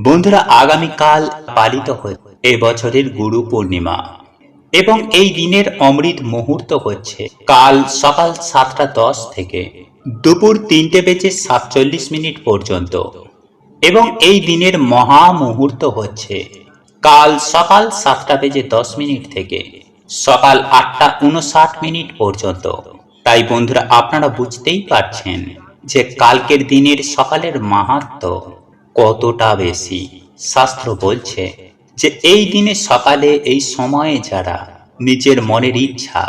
বন্ধুরা আগামীকাল পালিত হচ্ছে এ বছরের গুরু পূর্ণিমা এবং এই দিনের অমৃত মুহূর্ত হচ্ছে কাল সকাল সাতটা দশ থেকে দুপুর তিনটে বেজে সাতচল্লিশ মিনিট পর্যন্ত। এবং এই দিনের মহা মুহূর্ত হচ্ছে কাল সকাল সাতটা বেজে দশ মিনিট থেকে সকাল আটটা উনষাট মিনিট পর্যন্ত। তাই বন্ধুরা আপনারা বুঝতেই পারছেন যে কালকের দিনের সকালের মাহাত্ম কতটা বেশি? শাস্ত্র বলছে যে এই দিনে সকালে এই সময়ে যারা নিজের মনের ইচ্ছা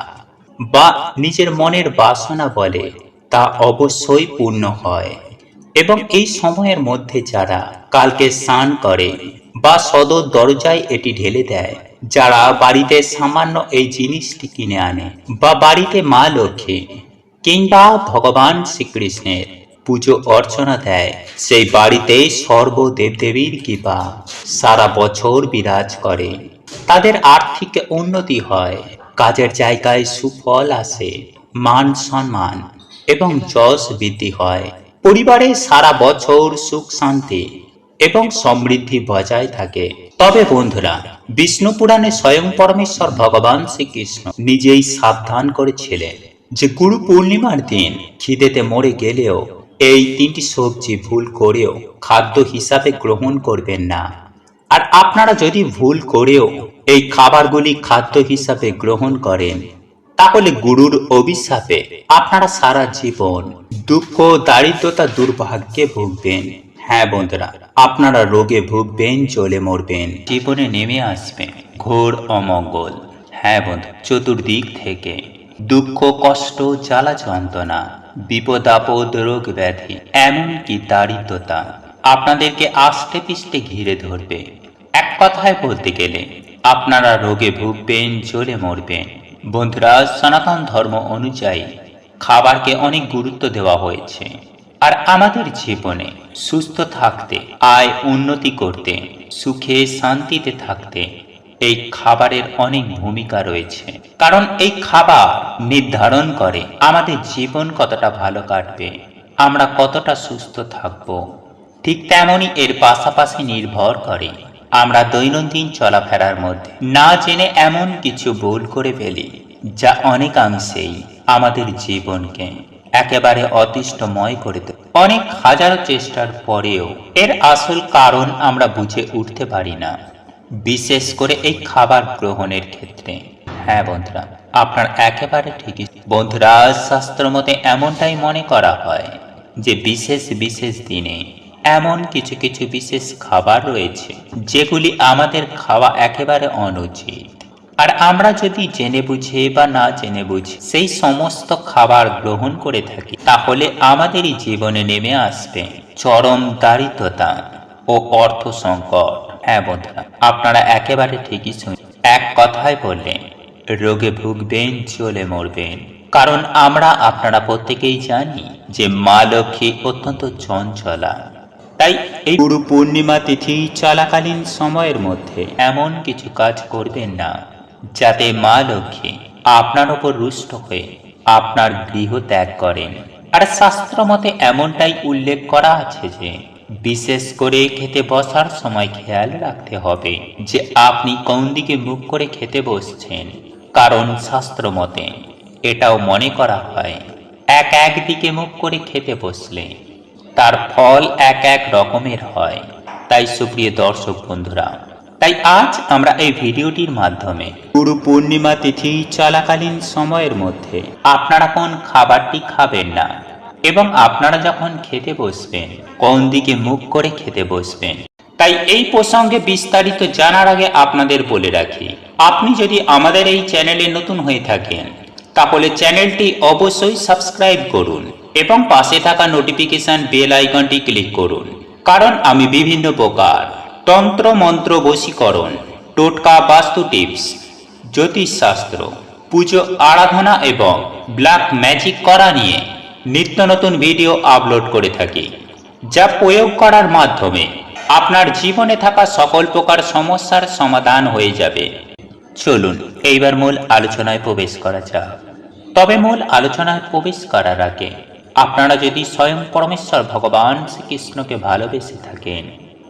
বা নিজের মনের বাসনা বলে, তা অবশ্যই পূর্ণ হয়। এবং এই সময়ের মধ্যে যারা কালকে স্নান করে বা সদর দরজায় এটি ঢেলে দেয়, যারা বাড়িতে সামান্য এই জিনিসটি কিনে আনে বা বাড়িতে মা লক্ষ্মী কিংবা ভগবান শ্রীকৃষ্ণের পুজো অর্চনা দেয়। সেই বাড়িতে সর্বদেবদেবীর কৃপা। সারা বছর বিরাজ করে। তাদের আর্থিক উন্নতি হয়। কাজের জায়গায় সুফল আসে, মান সম্মান এবং যশ বৃদ্ধি হয়। পরিবারে সারা বছর সুখ শান্তি এবং সমৃদ্ধি বজায় থাকে। তবে বন্ধুরা, বিষ্ণু পুরাণে স্বয়ং পরমেশ্বর ভগবান শ্রীকৃষ্ণ নিজেই সাবধান করেছিলেন যে গুরু পূর্ণিমার দিন খিদেতে মরে গেলেও এই তিনটি সবজি ভুল করেও খাদ্য হিসাবে গ্রহণ করবেন না। আর আপনারা যদি ভুল করেও এই খাবারগুলি খাদ্য হিসাবে গ্রহণ করেন, তাহলে গুরুর অভিশাপে আপনারা সারা জীবন দুঃখ, দারিদ্রতা, দুর্ভাগ্যে ভুগবেন। হ্যাঁ বন্ধুরা, আপনারা রোগে ভুগবেন চলে মরবেন, জীবনে নেমে আসবেন, ঘোর অমঙ্গল। হ্যাঁ বন্ধু, চতুর্দিক থেকে দুঃখ, কষ্ট, জ্বালা, যন্ত্রণা বিপদ আপদ রোগ ব্যাধি এমনকি দারিদ্রতা? আপনাদেরকে আষ্টে পিষ্টে ঘিরে ধরবে। এক কথায় বলতে গেলে, আপনারা রোগে ভুগবেন, জ্বলে মরবেন। বন্ধুরা, সনাতন ধর্ম অনুযায়ী খাবারকে অনেক গুরুত্ব দেওয়া হয়েছে। আর আমাদের জীবনে সুস্থ থাকতে, আয় উন্নতি করতে, সুখে শান্তিতে থাকতে এই খাবারের অনেক ভূমিকা রয়েছে। কারণ এই খাবার নির্ধারণ করে আমাদের জীবন কতটা ভালো কাটবে, আমরা কতটা সুস্থ থাকব। ঠিক তেমনই এর পাশাপাশি নির্ভর করে আমরা দৈনন্দিন চলাফেরার মধ্যে না জেনে এমন কিছু ভুল করে ফেলি, যা অনেকাংশেই আমাদের জীবনকে একেবারে অতিষ্ঠময় করে দেয়। অনেক হাজারো চেষ্টার পরেও এর আসল কারণ আমরা বুঝে উঠতে পারি না। বিশেষ করে এই খাবার গ্রহণের ক্ষেত্রে। হ্যাঁ বন্ধুরা, আপনার একেবারে ঠিকই। বন্ধুরা শাস্ত্র মতে এমনটাই মনে করা হয় যে, বিশেষ বিশেষ দিনে এমন কিছু কিছু বিশেষ খাবার রয়েছে, যেগুলি আমাদের খাওয়া একেবারে অনুচিত। আর আমরা যদি জেনে বুঝে বা না জেনে বুঝে সেই সমস্ত খাবার গ্রহণ করে থাকি, তাহলে আমাদেরই জীবনে নেমে আসবে চরম দারিদ্রতা ও অর্থ সংকট। হ্যাঁ আপনারা একেবারে ঠিকই শুন এক কথায় বললেন, রোগে ভুগবেন চলে মরবেন। কারণ আমরা আপনারা প্রত্যেকেই জানি যে মা লক্ষ্মী অত্যন্ত চঞ্চলা। তাই এই গুরু পূর্ণিমা তিথি চলাকালীন সময়ের মধ্যে এমন কিছু কাজ করবেন না, যাতে মা লক্ষ্মী আপনার ওপর রুষ্ট হয়ে আপনার গৃহ ত্যাগ করেন। আর শাস্ত্র মতে এমনটাই উল্লেখ করা আছে যে বিশেষ করে খেতে বসার সময় খেয়াল রাখতে হবে যে আপনি কোন দিকে মুখ করে খেতে বসছেন, কারণ শাস্ত্র মতে এটাও মনে করা হয়, এক এক দিকে মুখ করে খেতে বসলে তার ফল এক এক রকমের হয়। তাই সুপ্রিয় দর্শক বন্ধুরা, তাই আজ আমরা এই ভিডিওটির মাধ্যমে গুরু পূর্ণিমা তিথি চলাকালীন সময়ের মধ্যে আপনারা কোন খাবারটি খাবেন না এবং আপনারা যখন খেতে বসবেন, কোন দিকে মুখ করে খেতে বসবেন? তাই এই প্রসঙ্গে বিস্তারিত জানার আগে আপনাদের বলে রাখি, আপনি যদি আমাদের এই চ্যানেলে নতুন হয়ে থাকেন, তাহলে চ্যানেলটি অবশ্যই সাবস্ক্রাইব করুন এবং পাশে থাকা নোটিফিকেশন বেল আইকনটি ক্লিক করুন। কারণ আমি বিভিন্ন প্রকার তন্ত্র, মন্ত্র, বশীকরণ, টোটকা, বাস্তু টিপস, জ্যোতিষশাস্ত্র, পুজো, আরাধনা এবং ব্ল্যাক ম্যাজিক করা নিয়ে নিত্য নতুন ভিডিও আপলোড করে থাকি, যা প্রয়োগ করার মাধ্যমে আপনার জীবনে থাকা সকল প্রকার সমস্যার সমাধান হয়ে যাবে। চলুন, এইবার মূল আলোচনায় প্রবেশ করা যাক। তবে মূল আলোচনায় প্রবেশ করার আগে, আপনারা যদি স্বয়ং পরমেশ্বর ভগবান শ্রীকৃষ্ণকে ভালোবেসে থাকেন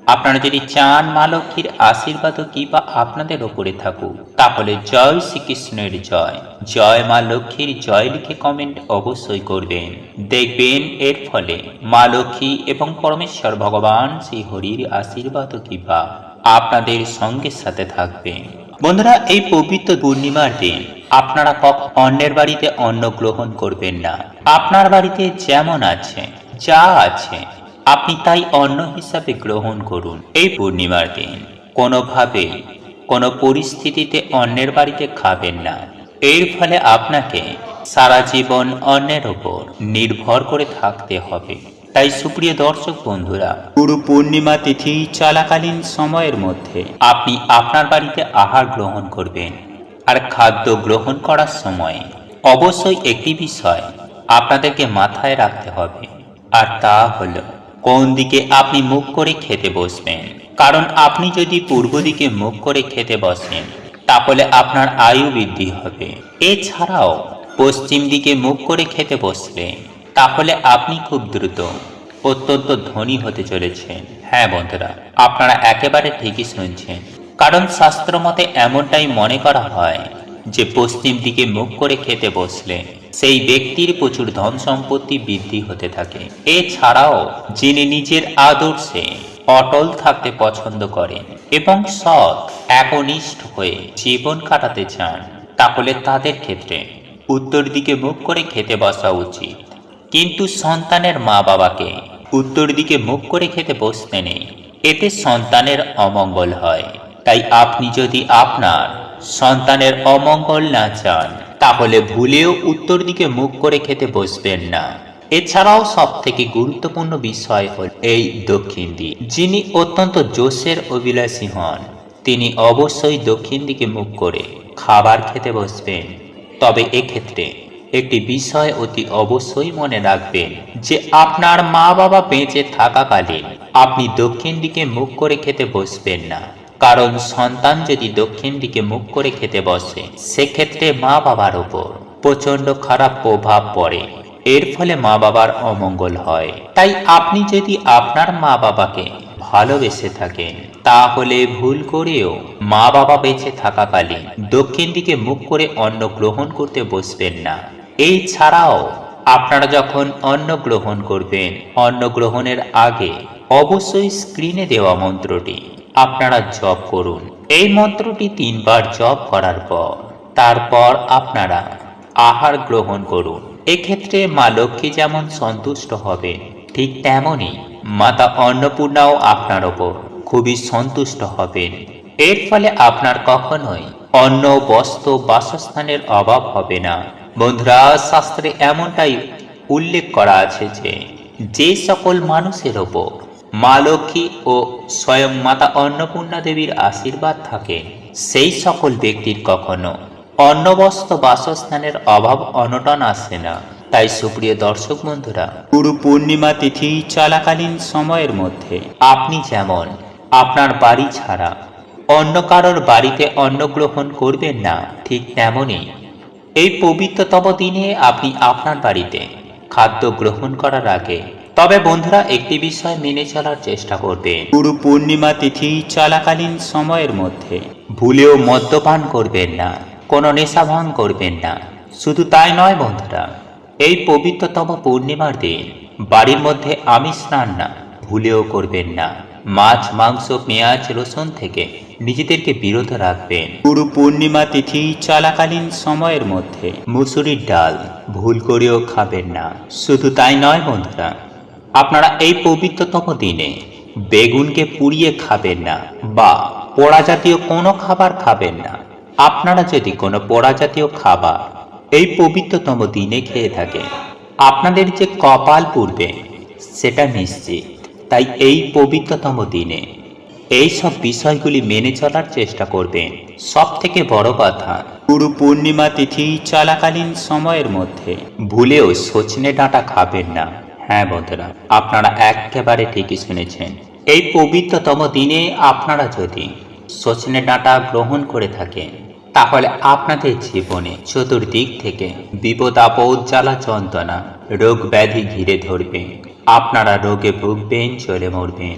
আপনারা যদি চান মা লক্ষ্মীর আশীর্বাদ ও কৃপা আপনাদের ওপরে থাকুক, তাহলে জয় শ্রীকৃষ্ণের জয়। জয় মা লক্ষ্মীর, জয় লিখে কমেন্ট অবশ্যই করবেন। দেখবেন এর ফলে মা লক্ষ্মী এবং পরমেশ্বর ভগবান শ্রী হরির আশীর্বাদ ও কৃপা আপনাদের সঙ্গে সাথে থাকবে। বন্ধুরা, এই পবিত্র পূর্ণিমার দিন আপনারা কখন অন্যের বাড়িতে অন্ন গ্রহণ করবেন না। আপনার বাড়িতে যেমন আছে, যা আছে আপনি তাই অন্ন হিসাবে গ্রহণ করুন। এই পূর্ণিমার দিন কোনোভাবে কোনো পরিস্থিতিতে অন্যের বাড়িতে খাবেন না। এর ফলে আপনাকে সারা জীবন অন্যের ওপর নির্ভর করে থাকতে হবে। তাই সুপ্রিয় দর্শক বন্ধুরা, গুরু পূর্ণিমা তিথি চলাকালীন সময়ের মধ্যে আপনি আপনার বাড়িতে আহার গ্রহণ করবেন। আর খাদ্য গ্রহণ করার সময় অবশ্যই একটি বিষয় আপনাদেরকে মাথায় রাখতে হবে। আর তা হলো কোন দিকে আপনি মুখ করে খেতে বসবেন? কারণ আপনি যদি পূর্ব দিকে মুখ করে খেতে বসেন, তাহলে আপনার আয়ু বৃদ্ধি হবে। এছাড়াও, পশ্চিম দিকে মুখ করে খেতে বসলে, তাহলে আপনি খুব দ্রুত, অত্যন্ত ধনী হতে চলেছেন। হ্যাঁ বন্ধুরা, আপনারা একেবারে ঠিকই শুনছেন। কারণ শাস্ত্র মতে এমনটাই মনে করা হয় যে পশ্চিম দিকে মুখ করে খেতে বসলে, সেই ব্যক্তির প্রচুর ধন সম্পত্তি বৃদ্ধি হতে থাকে। এছাড়াও যিনি নিজের আদর্শে অটল থাকতে পছন্দ করেন এবং সৎ, একনিষ্ঠ হয়ে জীবন কাটাতে চান, তাহলে তাদের ক্ষেত্রে উত্তর দিকে মুখ করে খেতে বসা উচিত। কিন্তু সন্তানের মা বাবাকে উত্তর দিকে মুখ করে খেতে বসতে নেই, এতে সন্তানের অমঙ্গল হয়। তাই আপনি যদি আপনার সন্তানের অমঙ্গল না চান, তাহলে ভুলেও উত্তর দিকে মুখ করে খেতে বসবেন না। এছাড়াও সব থেকে গুরুত্বপূর্ণ বিষয় হল এই দক্ষিণ দিক। যিনি অত্যন্ত জোশের অভিলাষী হন, তিনি অবশ্যই দক্ষিণ দিকে মুখ করে খাবার খেতে বসবেন। তবে এক্ষেত্রে একটি বিষয় অতি অবশ্যই মনে রাখবেন যে আপনার মা বাবা বেঁচে থাকাকালীন আপনি দক্ষিণ দিকে মুখ করে খেতে বসবেন না। কারণ সন্তান যদি দক্ষিণ দিকে মুখ করে খেতে বসে, সেক্ষেত্রে মা বাবার ওপর প্রচণ্ড খারাপ প্রভাব পড়ে। এর ফলে মা বাবার অমঙ্গল হয়। তাই আপনি যদি আপনার মা বাবাকে ভালোবেসে থাকেন, তাহলে ভুল করেও মা বাবা বেঁচে থাকাকালীন দক্ষিণ দিকে মুখ করে অন্ন গ্রহণ করতে বসবেন না। এই ছাড়াও আপনারা যখন অন্ন গ্রহণ করবেন, অন্ন গ্রহণের আগে অবশ্যই স্ক্রিনে দেওয়া মন্ত্রটি আপনারা জপ করুন। এই মন্ত্রটি তিনবার জপ করার পর, তারপর আপনারা আহার গ্রহণ করুন। এক্ষেত্রে মা লক্ষ্মী যেমন সন্তুষ্ট হবে ঠিক তেমনই মাতা অন্নপূর্ণাও আপনার ওপর খুবই সন্তুষ্ট হবেন। এর ফলে আপনার কখনোই অন্ন, বস্ত্র, বাসস্থানের অভাব হবে না। বন্ধুরা, শাস্ত্রে এমনটাই উল্লেখ করা আছে যে যে সকল মানুষের ওপর মা লক্ষ্মী ও স্বয়ং মাতা অন্নপূর্ণা দেবীর আশীর্বাদ থাকে। সেই সকল ব্যক্তির কখনো অন্নবস্ত্র বাসস্থানের অভাব অনটন আসে না। তাই সুপ্রিয় দর্শক বন্ধুরা, গুরু পূর্ণিমা তিথি চলাকালীন সময়ের মধ্যে আপনি যেমন আপনার বাড়ি ছাড়া অন্য কারোর বাড়িতে অন্ন গ্রহণ করবেন না, ঠিক তেমনই এই পবিত্রতম দিনে আপনি আপনার বাড়িতে খাদ্য গ্রহণ করার আগে তবে বন্ধুরা একটি বিষয় মেনে চলার চেষ্টা করবেন গুরু পূর্ণিমা তিথি চলাকালীন সময়ের মধ্যে ভুলেও মদ্যপান করবেন না কোনো নেশা ভাঙ করবেন না। শুধু তাই নয় বন্ধুরা এই পবিত্রতম পূর্ণিমার দিন বাড়ির মধ্যে আমিষ রান্না ভুলেও করবেন না। মাছ মাংস পেঁয়াজ রসুন থেকে নিজেদেরকে বিরত রাখবেন। গুরু পূর্ণিমা তিথি চলাকালীন সময়ের মধ্যে মুসুরির ডাল ভুল করেও খাবেন না। শুধু তাই নয় বন্ধুরা আপনারা এই পবিত্রতম দিনে বেগুনকে পুড়িয়ে খাবেন না বা পোড়া জাতীয় কোনো খাবার খাবেন না। আপনারা যদি কোনো পোড়া জাতীয় খাবার এই পবিত্রতম দিনে খেয়ে থাকেন, আপনাদের যে কপাল পূর্বে সেটা নিশ্চিত। তাই এই পবিত্রতম দিনে এই সব বিষয়গুলি মেনে চলার চেষ্টা করবেন। সব থেকে বড় কথা, গুরু পূর্ণিমা তিথি চলাকালীন সময়ের মধ্যে ভুলেও সজনে ডাঁটা খাবেন না। হ্যাঁ বন্ধুরা, আপনারা একেবারে ঠিকই শুনেছেন। এই পবিত্রতম দিনে আপনারা যদি সজনে ডাঁটা গ্রহণ করে থাকেন, তাহলে আপনাদের জীবনে চতুর্দিক থেকে বিপদ আপদ জ্বালা যন্ত্রণা, রোগ ব্যাধি ঘিরে ধরবে। আপনারা রোগে ভুগবেন চলে মরবেন।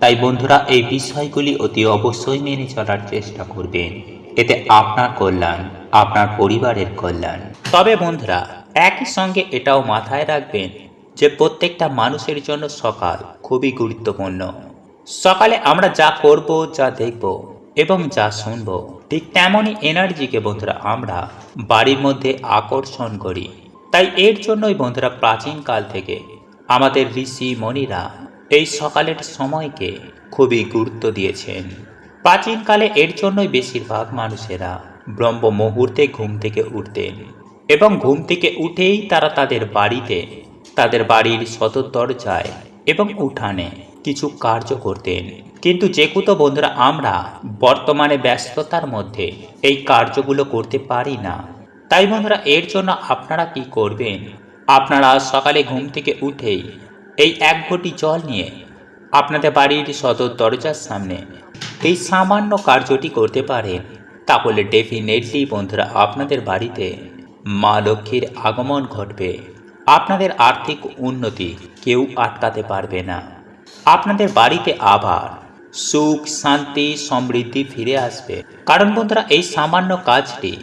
তাই বন্ধুরা, এই বিষয়গুলি অতি অবশ্যই মেনে চলার চেষ্টা করবেন। এতে আপনার কল্যাণ, আপনার পরিবারের কল্যাণ। তবে বন্ধুরা, একই সঙ্গে এটাও মাথায় রাখবেন যে প্রত্যেকটা মানুষের জন্য সকাল খুবই গুরুত্বপূর্ণ। সকালে আমরা যা করব যা দেখব এবং যা শুনব, ঠিক তেমনই এনার্জিকে বন্ধুরা আমরা বাড়ির মধ্যে আকর্ষণ করি। তাই এর জন্যই বন্ধুরা প্রাচীন কাল থেকে আমাদের ঋষি মণিরা এই সকালের সময়কে খুবই গুরুত্ব দিয়েছেন। প্রাচীনকালে এর জন্যই বেশিরভাগ মানুষেরা ব্রহ্ম মুহূর্তে ঘুম থেকে উঠতেন এবং ঘুম থেকে উঠেই তারা তাদের বাড়িতে তাদের বাড়ির সদর দরজায় এবং উঠানে কিছু কার্য করতেন। কিন্তু যেকুতো বন্ধুরা আমরা বর্তমানে ব্যস্ততার মধ্যে এই কার্যগুলো করতে পারি না। তাই বন্ধুরা, এর জন্য আপনারা কি করবেন? আপনারা সকালে ঘুম থেকে উঠেই এই এক ঘটি জল নিয়ে আপনাদের বাড়ির সদর দরজার সামনে এই সামান্য কার্যটি করতে পারেন। তাহলে ডেফিনেটলি বন্ধুরা, আপনাদের বাড়িতে মা লক্ষ্মীর আগমন ঘটবে। আপনাদের আর্থিক উন্নতি কেউ আটকাতে পারবে না। আপনাদের বাড়িতে আবার সুখ, শান্তি, সমৃদ্ধি ফিরে আসবে। কারণ বন্ধুরা, এই সামান্য কাজটি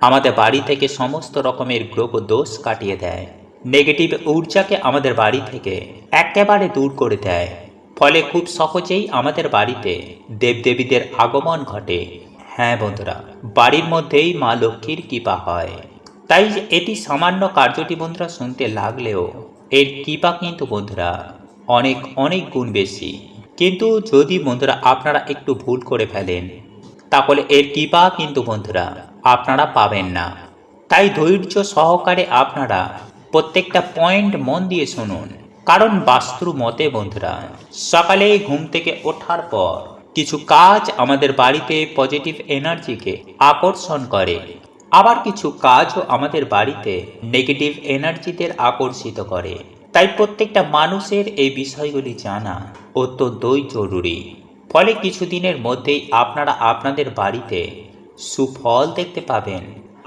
আমাদের বাড়ি থেকে সমস্ত রকমের গ্রহ দোষ কাটিয়ে দেয়। নেগেটিভ ঊর্জাকে আমাদের বাড়ি থেকে একেবারে দূর করে দেয়। ফলে খুব সহজেই আমাদের বাড়িতে দেবদেবীদের আগমন ঘটে। হ্যাঁ বন্ধুরা, বাড়ির মধ্যেই মা লক্ষ্মীর কৃপা হয়। তাই এটি সামান্য কার্যটি বন্ধুরা শুনতে লাগলেও এর কৃপা কিন্তু বন্ধুরা অনেক অনেক গুণ বেশি। কিন্তু যদি বন্ধুরা আপনারা একটু ভুল করে ফেলেন, তাহলে এর কৃপা কিন্তু বন্ধুরা আপনারা পাবেন না। তাই ধৈর্য সহকারে আপনারা প্রত্যেকটা পয়েন্ট মন দিয়ে শুনুন। কারণ বাস্তু মতে বন্ধুরা, সকালে ঘুম থেকে ওঠার পর কিছু কাজ আমাদের বাড়িতে পজিটিভ এনার্জিকে আকর্ষণ করে। আবার কিছু কাজও আমাদের বাড়িতে নেগেটিভ এনার্জিদের আকর্ষিত করে। তাই প্রত্যেকটা মানুষের এই বিষয়গুলি জানা অত্যন্তই জরুরি। ফলে কিছুদিনের মধ্যেই আপনারা আপনাদের বাড়িতে সুফল দেখতে পাবেন।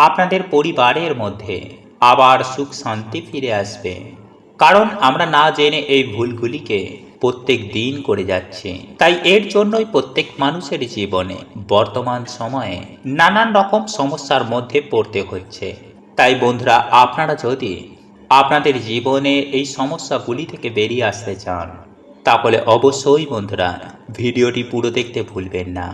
আপনাদের পরিবারের মধ্যে আবার সুখ শান্তি ফিরে আসবে। কারণ আমরা না জেনে এই ভুলগুলিকে প্রত্যেক দিন করে যাচ্ছে। তাই এর জন্যই প্রত্যেক মানুষের জীবনে বর্তমান সময়ে নানান রকম সমস্যার মধ্যে পড়তে হচ্ছে। তাই বন্ধুরা, আপনারা যদি আপনাদের জীবনে এই সমস্যাগুলি থেকে বেরিয়ে আসতে চান, তাহলে অবশ্যই বন্ধুরা ভিডিওটি পুরো দেখতে ভুলবেন না।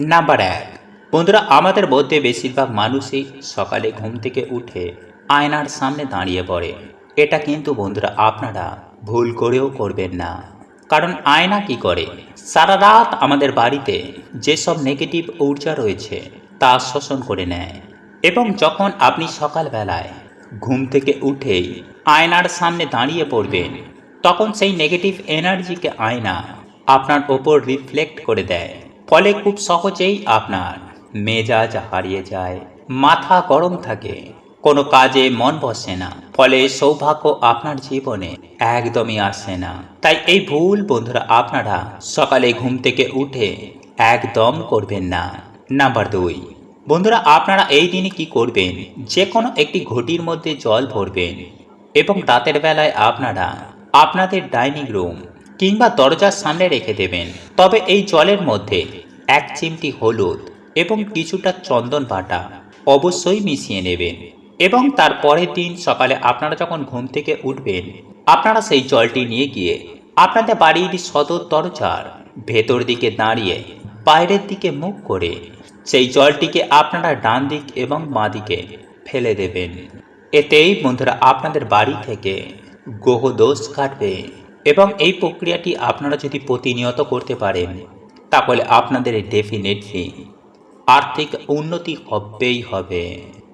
নাম্বার এক, বন্ধুরা, আমাদের মধ্যে বেশিরভাগ মানুষই সকালে ঘুম থেকে উঠে আয়নার সামনে দাঁড়িয়ে পড়ে। এটা কিন্তু বন্ধুরা, আপনারা ভুল করেও করবেন না। কারণ আয়না কি করে? সারা রাত আমাদের বাড়িতে যেসব নেগেটিভ ঊর্জা রয়েছে, তা শোষণ করে নেয়। এবং যখন আপনি সকালবেলায় ঘুম থেকে উঠেই আয়নার সামনে দাঁড়িয়ে পড়বেন, তখন সেই নেগেটিভ এনার্জিকে আয়না আপনার ওপর রিফ্লেক্ট করে দেয়। ফলে খুব সহজেই আপনার মেজাজ হারিয়ে যায়, মাথা গরম থাকে কোনো কাজে মন বসে না, ফলে সৌভাগ্য আপনার জীবনে একদমই আসে না। তাই এই ভুল বন্ধুরা আপনারা সকালে ঘুম থেকে উঠে একদম করবেন না। নাম্বার দুই, বন্ধুরা আপনারা এই দিনে কি করবেন? যে কোনো একটি ঘটির মধ্যে জল ভরবেন এবং রাতের বেলায় আপনারা আপনাদের ডাইনিং রুম কিংবা দরজার সামনে রেখে দেবেন। তবে এই জলের মধ্যে এক চিমটি হলুদ এবং কিছুটা চন্দন বাটা অবশ্যই মিশিয়ে নেবেন। এবং তার পরের দিন সকালে আপনারা যখন ঘুম থেকে উঠবেন, আপনারা সেই জলটি নিয়ে গিয়ে আপনাদের বাড়ির সদর দরজার ভেতর দিকে দাঁড়িয়ে বাইরের দিকে মুখ করে সেই জলটিকে আপনারা ডান দিক এবং বাঁ দিকে ফেলে দেবেন। এতেই বন্ধুরা আপনাদের বাড়ি থেকে গ্রহ দোষ কাটবে এবং এই প্রক্রিয়াটি আপনারা যদি প্রতিনিয়ত করতে পারেন, তাহলে আপনাদের ডেফিনেটলি আর্থিক উন্নতি হবেই হবে।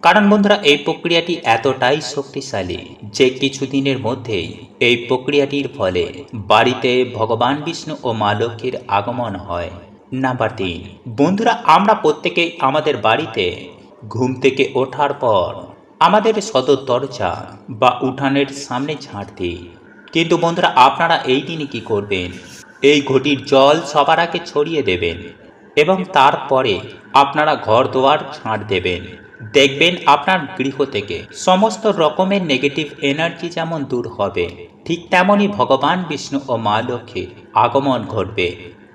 কারণ বন্ধুরা, এই প্রক্রিয়াটি এতটাই শক্তিশালী যে কিছুদিনের মধ্যেই এই প্রক্রিয়াটির ফলে বাড়িতে ভগবান বিষ্ণু ও মা লক্ষ্মীর আগমন হয়। নাম্বার তিন, বন্ধুরা, আমরা প্রত্যেকেই আমাদের বাড়িতে ঘুম থেকে ওঠার পর আমাদের সদর দরজা বা উঠানের সামনে ঝাঁট দিই। কিন্তু বন্ধুরা, আপনারা এই দিনে কি করবেন? এই ঘটির জল সবার আগে ছড়িয়ে দেবেন এবং তারপরে আপনারা ঘর দোয়ার ঝাঁট দেবেন। দেখবেন আপনার গৃহ থেকে সমস্ত রকমের নেগেটিভ এনার্জি যেমন দূর হবে, ঠিক তেমনই ভগবান বিষ্ণু ও মা লক্ষ্মীর আগমন ঘটবে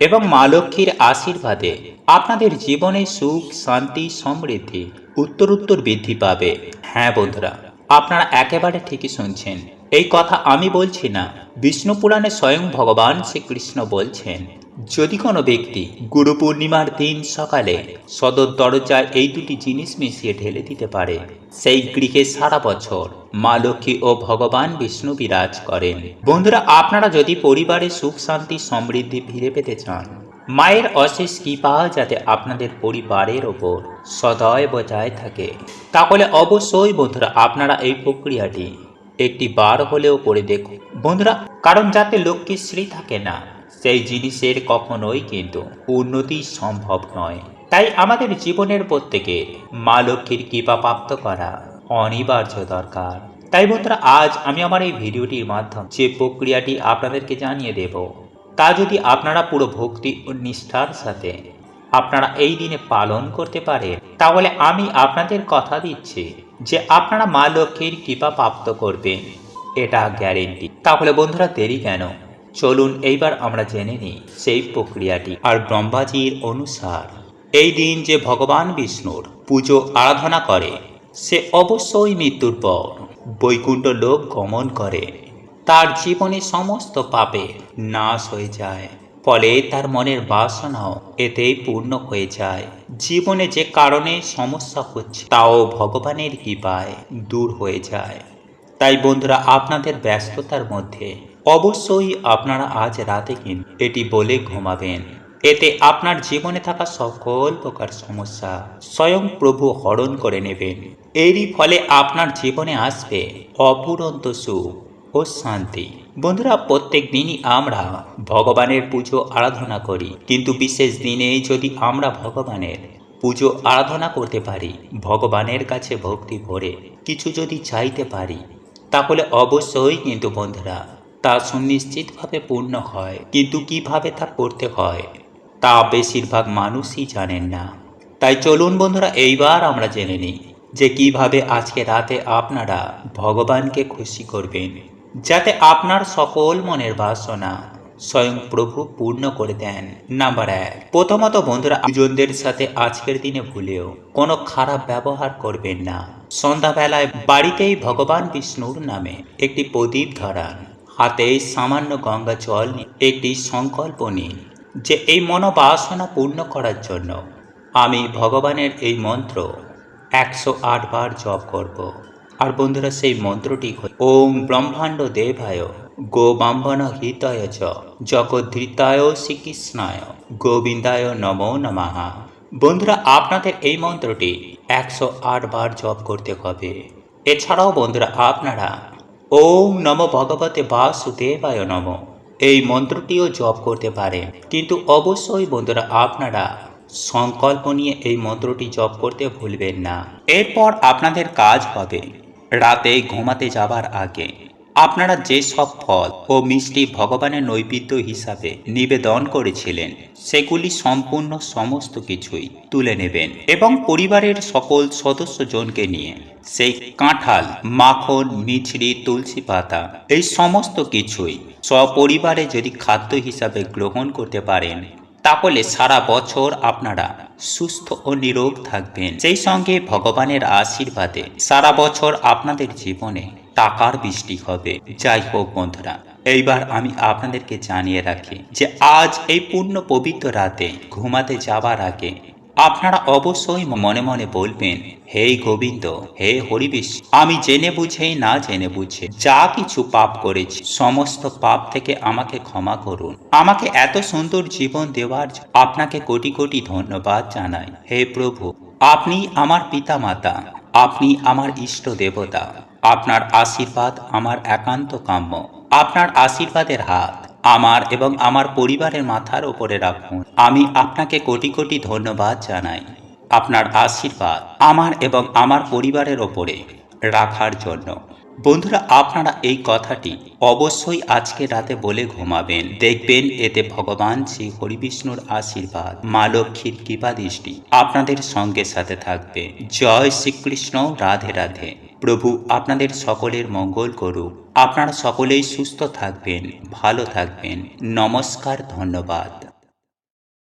এবং মা লক্ষ্মীর আশীর্বাদে আপনাদের জীবনে সুখ, শান্তি, সমৃদ্ধি উত্তরোত্তর বৃদ্ধি পাবে। হ্যাঁ বন্ধুরা, আপনারা একেবারে ঠিকই শুনছেন। এই কথা আমি বলছি না, বিষ্ণু পুরাণে স্বয়ং ভগবান শ্রীকৃষ্ণ বলছেন যদি কোনো ব্যক্তি গুরু পূর্ণিমার দিন সকালে সদর দরজায় এই দুটি জিনিস মিশিয়ে ঢেলে দিতে পারে, সেই গৃহে সারা বছর মা লক্ষ্মী ও ভগবান বিষ্ণু বিরাজ করেন। বন্ধুরা, আপনারা যদি পরিবারে সুখ, শান্তি, সমৃদ্ধি ফিরে পেতে চান, মায়ের অশেষ কৃপা যাতে আপনাদের পরিবারের ওপর সদয় বজায় থাকে, তাহলে অবশ্যই বন্ধুরা আপনারা এই প্রক্রিয়াটি একটি বার হলেও করে দেখুন। বন্ধুরা, কারণ যাতে লক্ষ্মীর শ্রী থাকে না সেই জিনিসের কখনোই কিন্তু উন্নতি সম্ভব নয়। তাই আমাদের জীবনের প্রত্যেকে মা লক্ষ্মীর কৃপা প্রাপ্ত করা অনিবার্য দরকার। তাই বন্ধুরা, আজ আমি আমার এই ভিডিওটির মাধ্যমে যে প্রক্রিয়াটি আপনাদেরকে জানিয়ে দেব, তা যদি আপনারা পুরো ভক্তি ও নিষ্ঠার সাথে আপনারা এই দিনে পালন করতে পারেন, তাহলে আমি আপনাদের কথা দিচ্ছি যে আপনারা মা লক্ষ্মীর কৃপা প্রাপ্ত করবেন, এটা গ্যারেন্টি তাহলে বন্ধুরা, দেরি কেন? চলুন এইবার আমরা জেনে নিই সেই প্রক্রিয়াটি আর ব্রহ্মাজির অনুসার। এই দিন যে ভগবান বিষ্ণুর পুজো আরাধনা করে, সে অবশ্যই মৃত্যুর পর বৈকুণ্ঠ লোক গমন করে। তার জীবনে সমস্ত পাপে নাশ হয়ে যায়। ফলে তার মনের বাসনাও এতেই পূর্ণ হয়ে যায়। জীবনে যে কারণে সমস্যা হচ্ছে, তাও ভগবানের কৃপায় দূর হয়ে যায়। তাই বন্ধুরা, আপনাদের ব্যস্ততার মধ্যে অবশ্যই আপনারা আজ রাতে কিন্তু এটি বলে ঘুমাবেন। এতে আপনার জীবনে থাকা সকল প্রকার সমস্যা স্বয়ং প্রভু হরণ করে নেবেন। এরই ফলে আপনার জীবনে আসবে অপুরন্ত সুখ ও শান্তি। বন্ধুরা, প্রত্যেক দিনই আমরা ভগবানের পুজো আরাধনা করি। কিন্তু বিশেষ দিনে যদি আমরা ভগবানের পুজো আরাধনা করতে পারি, ভগবানের কাছে ভক্তি ভরে কিছু যদি চাইতে পারি, তাহলে অবশ্যই কিন্তু বন্ধুরা তা সুনিশ্চিতভাবে পূর্ণ হয়। কিন্তু কীভাবে তা করতে হয়, তা বেশিরভাগ মানুষই জানেন না। তাই চলুন বন্ধুরা, এইবার আমরা জেনে নিই যে কীভাবে আজকে রাতে আপনারা ভগবানকে খুশি করবেন, যাতে আপনার সকল মনের বাসনা স্বয়ং প্রভু পূর্ণ করে দেন। নাম্বার এক, প্রথমত বন্ধুরা, দুজনদের সাথে আজকের দিনে ভুলেও কোনো খারাপ ব্যবহার করবেন না। সন্ধ্যাবেলায় বাড়িতেই ভগবান বিষ্ণুর নামে একটি প্রদীপ ধরান। হাতে সামান্য গঙ্গা জল একটি সংকল্প নিন যে এই মনোবাসনা পূর্ণ করার জন্য আমি ভগবানের এই মন্ত্র একশো আট বার জপ করব। আর বন্ধুরা, সেই মন্ত্রটি ওম ব্রহ্মাণ্ড দেবায় গোবাম্বন হিতয় চ, জগদ্ধৃতায় শ্রীকৃষ্ণায় গোবিন্দায় নমো নমাহা বন্ধুরা, আপনাদের এই মন্ত্রটি একশো আট বার জপ করতে হবে এছাড়াও বন্ধুরা, আপনারা ওম নম ভগবতে বাসুদেবায় নম। এই মন্ত্রটিও জপ করতে পারেন। কিন্তু অবশ্যই বন্ধুরা, আপনারা সংকল্প নিয়ে এই মন্ত্রটি জপ করতে ভুলবেন না। এরপর আপনাদের কাজ হবে। রাতে ঘুমাতে যাবার আগে আপনারা যে সব ফল ও মিষ্টি ভগবানের নৈবেদ্য হিসাবে নিবেদন করেছিলেন, সেগুলি সম্পূর্ণ সমস্ত কিছুই তুলে নেবেন এবং পরিবারের সকল সদস্যজনকে নিয়ে সেই কাঁঠাল, মাখন, মিছরি, তুলসী পাতা, এই সমস্ত কিছুই সপরিবারে যদি খাদ্য হিসাবে গ্রহণ করতে পারেন, তাহলে সারা বছর আপনারা সুস্থ ও নিরোগ থাকবেন। সেই সঙ্গে ভগবানের আশীর্বাদে সারা বছর আপনাদের জীবনে টাকার বৃষ্টি হবে। যাই হোক বন্ধুরা, এইবার আমি আপনাদেরকে জানিয়ে রাখি যে আজ এই পূর্ণ পবিত্র রাতে ঘুমাতে যাবার আগে আপনারা অবশ্যই মনে মনে বলবেন, হে গোবিন্দ, হে হরিবিশ, আমি জেনে বুঝেই না জেনে বুঝে যা কিছু পাপ করেছি, সমস্ত পাপ থেকে আমাকে ক্ষমা করুন। আমাকে এত সুন্দর জীবন দেওয়ার আপনাকে কোটি কোটি ধন্যবাদ জানাই। হে প্রভু, আপনি আমার পিতা মাতা আপনি আমার ইষ্ট দেবতা আপনার আশীর্বাদ আমার একান্ত কাম্য। আপনার আশীর্বাদের হাত আমার এবং আমার পরিবারের মাথার ওপরে রাখুন। আমি আপনাকে কোটি কোটি ধন্যবাদ জানাই। আপনার আশীর্বাদ আমার এবং আমার পরিবারের ওপরে রাখার জন্য। বন্ধুরা, আপনারা এই কথাটি অবশ্যই আজকে রাতে বলে ঘুমাবেন। দেখবেন এতে ভগবান শ্রী হরিবিষ্ণুর আশীর্বাদ, মা লক্ষ্মীর কৃপা দৃষ্টি আপনাদের সঙ্গে সাথে থাকবে। জয় শ্রীকৃষ্ণ, রাধে রাধে। প্রভু আপনাদের সকলের মঙ্গল করুক। আপনারা সকলেই সুস্থ থাকবেন, ভালো থাকবেন। নমস্কার, ধন্যবাদ।